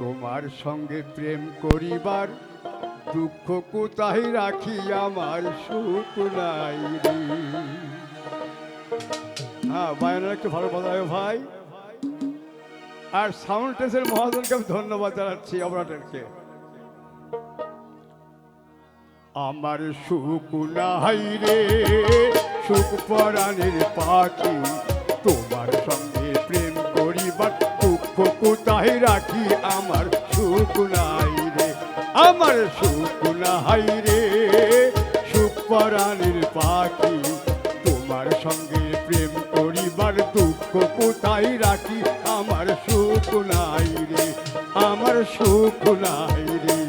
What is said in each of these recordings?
তোমার সঙ্গে প্রেম করিবার দুঃখ কোথায় রাখি? আমার সুখ নাই হ্যাঁ বায়নার একটু ভালো হবে ভাই। আর সাউন্ড টেস্টের মহাজনকে আমি ধন্যবাদ জানাচ্ছি অপারেটরকে আমার সুখ নাই রে, সুখ পরাণের পাখি তোমার সঙ্গে কোথায় রাখি, আমার সুখ নাই রে, আমার সুখ নাই রে। সুখ পরাণের পাখি, তোমার সঙ্গে প্রেম করিবার দুঃখ কোথায় রাখি? আমার সুখ নাই রে, আমার সুখ নাই রে।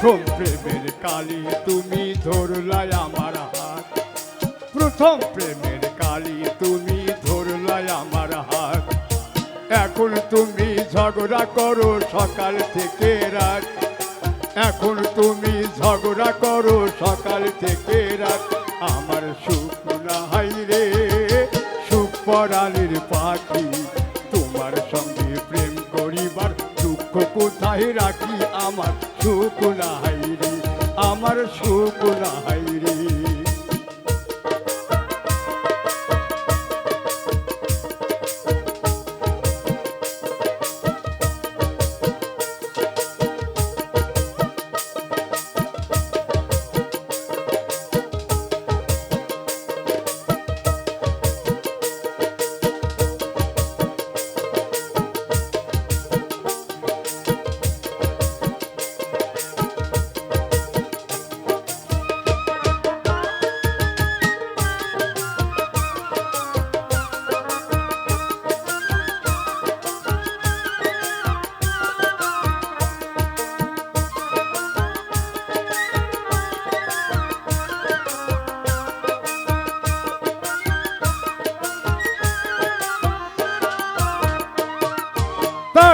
প্রথম প্রেমের কালি তুমি ধরলাই আমার হাত। প্রথম প্রেমের কালি তুমি ধরলাই আমার হাত। এখন তুমি ঝগড়া করো সকাল থেকে রাত। এখন তুমি ঝগড়া করো সকাল থেকে রাত। আমার সুখ নাই রে, সুখ পরাণের পাখি। তোমার সঙ্গে প্রেম করিবার কোথায় রাখি আমার সুখ হাই রে? আমার সুখ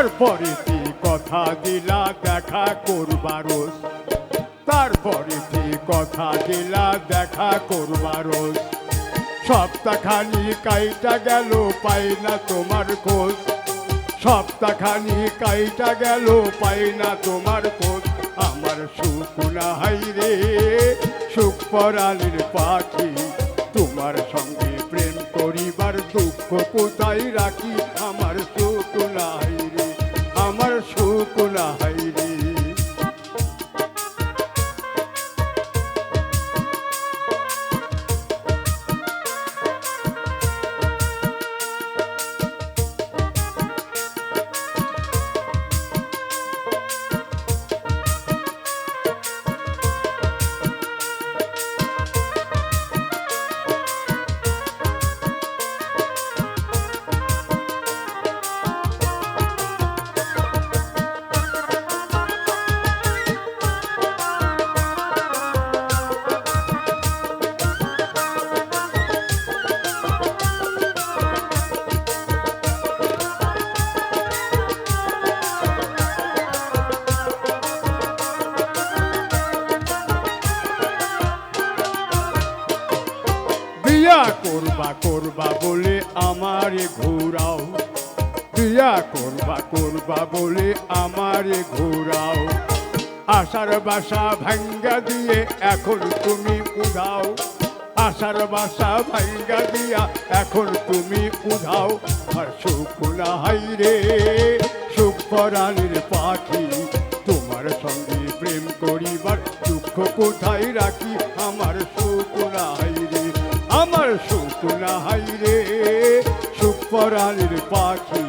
তারপরে কি কথা দিলা দেখা করবারস তারপরে কি কথা দিলা দেখা করবারস সপ্তাহখানি কাইটা গেল, পাই না তোমার খোঁজ। সপ্তাহখানি কাইটা গেল, পাই না তোমার খোঁজ। আমার সুখ নাই রে, সুখ পরালের পাখি। তোমার সঙ্গে প্রেম করিবার দুঃখ কোথায় রাখি? করবা করবা বলে আমারে ঘোরাও। বিয়া করবা করবা বলে আমারে ঘোরাও। আশার বাসা ভাঙ্গা দিয়ে এখন তুমি উধাও। আশার বাসা ভাঙ্গা দিয়া এখন তুমি উধাও। আর সুখ নাই রে, সুখ পরাণের পাখি। তোমার সঙ্গে প্রেম করিবার দুঃখ কোথায় রাখি? আমার সুখ নাই রে, আমার সুখ নাই রে সুপরালের পাখি।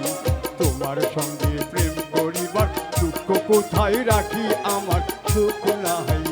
তোমার সঙ্গে প্রেম করিবার দুঃখ কোথায় রাখি? আমার সুখ নাই।